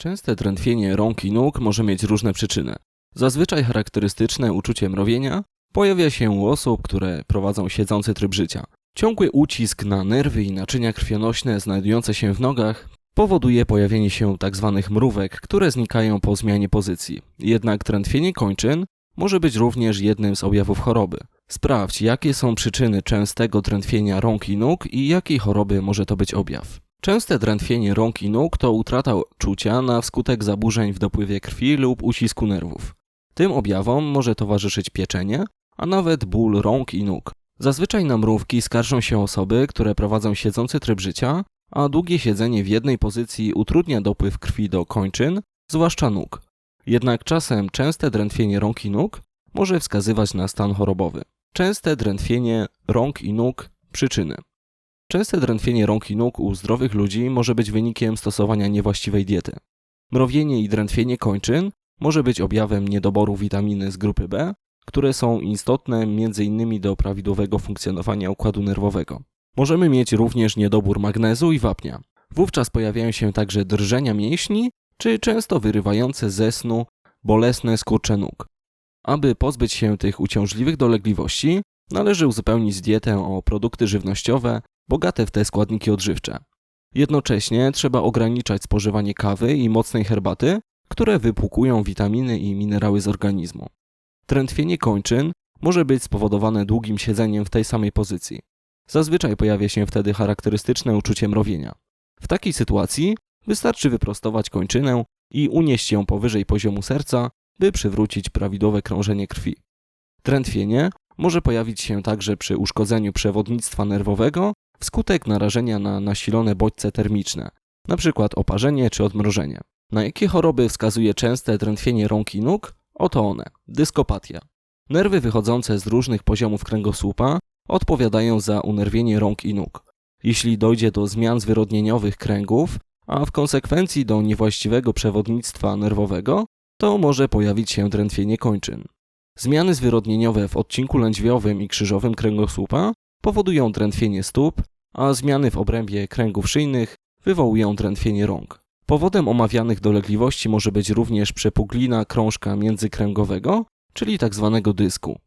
Częste drętwienie rąk i nóg może mieć różne przyczyny. Zazwyczaj charakterystyczne uczucie mrowienia pojawia się u osób, które prowadzą siedzący tryb życia. Ciągły ucisk na nerwy i naczynia krwionośne znajdujące się w nogach powoduje pojawienie się tzw. mrówek, które znikają po zmianie pozycji. Jednak drętwienie kończyn może być również jednym z objawów choroby. Sprawdź, jakie są przyczyny częstego drętwienia rąk i nóg i jakiej choroby może to być objaw. Częste drętwienie rąk i nóg to utrata czucia na wskutek zaburzeń w dopływie krwi lub ucisku nerwów. Tym objawom może towarzyszyć pieczenie, a nawet ból rąk i nóg. Zazwyczaj na mrówki skarżą się osoby, które prowadzą siedzący tryb życia, a długie siedzenie w jednej pozycji utrudnia dopływ krwi do kończyn, zwłaszcza nóg. Jednak czasem częste drętwienie rąk i nóg może wskazywać na stan chorobowy. Częste drętwienie rąk i nóg przyczyny. Częste drętwienie rąk i nóg u zdrowych ludzi może być wynikiem stosowania niewłaściwej diety. Mrowienie i drętwienie kończyn może być objawem niedoboru witaminy z grupy B, które są istotne m.in. do prawidłowego funkcjonowania układu nerwowego. Możemy mieć również niedobór magnezu i wapnia. Wówczas pojawiają się także drżenia mięśni czy często wyrywające ze snu bolesne skurcze nóg. Aby pozbyć się tych uciążliwych dolegliwości, należy uzupełnić dietę o produkty żywnościowe bogate w te składniki odżywcze. Jednocześnie trzeba ograniczać spożywanie kawy i mocnej herbaty, które wypłukują witaminy i minerały z organizmu. Trętwienie kończyn może być spowodowane długim siedzeniem w tej samej pozycji. Zazwyczaj pojawia się wtedy charakterystyczne uczucie mrowienia. W takiej sytuacji wystarczy wyprostować kończynę i unieść ją powyżej poziomu serca, by przywrócić prawidłowe krążenie krwi. Trętwienie może pojawić się także przy uszkodzeniu przewodnictwa nerwowego wskutek narażenia na nasilone bodźce termiczne, np. oparzenie czy odmrożenie. Na jakie choroby wskazuje częste drętwienie rąk i nóg? Oto one. Dyskopatia. Nerwy wychodzące z różnych poziomów kręgosłupa odpowiadają za unerwienie rąk i nóg. Jeśli dojdzie do zmian zwyrodnieniowych kręgów, a w konsekwencji do niewłaściwego przewodnictwa nerwowego, to może pojawić się drętwienie kończyn. Zmiany zwyrodnieniowe w odcinku lędźwiowym i krzyżowym kręgosłupa powodują drętwienie stóp, a zmiany w obrębie kręgów szyjnych wywołują drętwienie rąk. Powodem omawianych dolegliwości może być również przepuglina krążka międzykręgowego, czyli tzw. Tak dysku.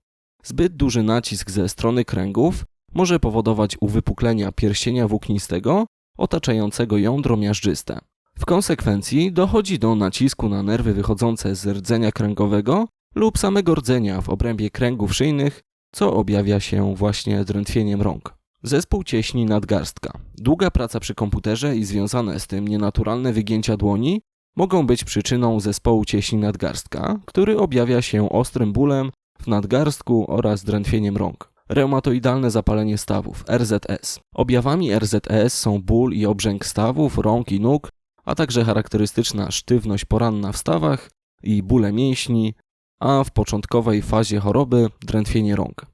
Zbyt duży nacisk ze strony kręgów może powodować uwypuklenia pierścienia włóknistego otaczającego jądro miażdżyste. W konsekwencji dochodzi do nacisku na nerwy wychodzące z rdzenia kręgowego lub samego rdzenia w obrębie kręgów szyjnych, co objawia się właśnie drętwieniem rąk. Zespół cieśni nadgarstka. Długa praca przy komputerze i związane z tym nienaturalne wygięcia dłoni mogą być przyczyną zespołu cieśni nadgarstka, który objawia się ostrym bólem w nadgarstku oraz drętwieniem rąk. Reumatoidalne zapalenie stawów RZS. Objawami RZS są ból i obrzęk stawów, rąk i nóg, a także charakterystyczna sztywność poranna w stawach i bóle mięśni, a w początkowej fazie choroby drętwienie rąk.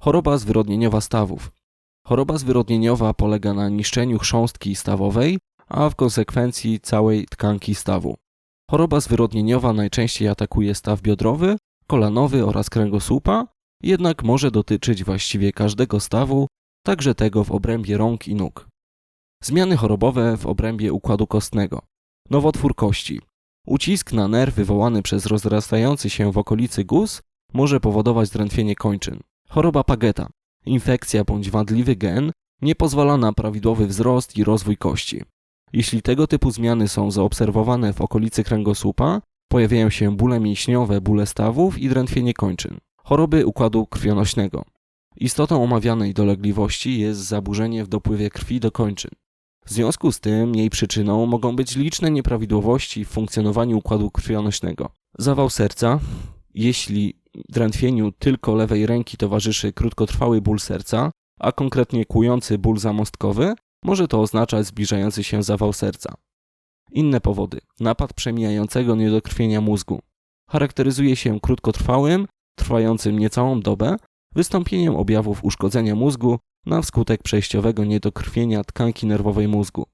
Choroba zwyrodnieniowa stawów. Choroba zwyrodnieniowa polega na niszczeniu chrząstki stawowej, a w konsekwencji całej tkanki stawu. Choroba zwyrodnieniowa najczęściej atakuje staw biodrowy, kolanowy oraz kręgosłupa, jednak może dotyczyć właściwie każdego stawu, także tego w obrębie rąk i nóg. Zmiany chorobowe w obrębie układu kostnego. Nowotwór kości. Ucisk na nerw wywołany przez rozrastający się w okolicy guz może powodować drętwienie kończyn. Choroba Pageta. Infekcja bądź wadliwy gen nie pozwala na prawidłowy wzrost i rozwój kości. Jeśli tego typu zmiany są zaobserwowane w okolicy kręgosłupa, pojawiają się bóle mięśniowe, bóle stawów i drętwienie kończyn. Choroby układu krwionośnego. Istotą omawianej dolegliwości jest zaburzenie w dopływie krwi do kończyn. W związku z tym jej przyczyną mogą być liczne nieprawidłowości w funkcjonowaniu układu krwionośnego. Zawał serca, jeśli drętwieniu tylko lewej ręki towarzyszy krótkotrwały ból serca, a konkretnie kłujący ból zamostkowy, może to oznaczać zbliżający się zawał serca. Inne powody. Napad przemijającego niedokrwienia mózgu. Charakteryzuje się krótkotrwałym, trwającym niecałą dobę, wystąpieniem objawów uszkodzenia mózgu na wskutek przejściowego niedokrwienia tkanki nerwowej mózgu.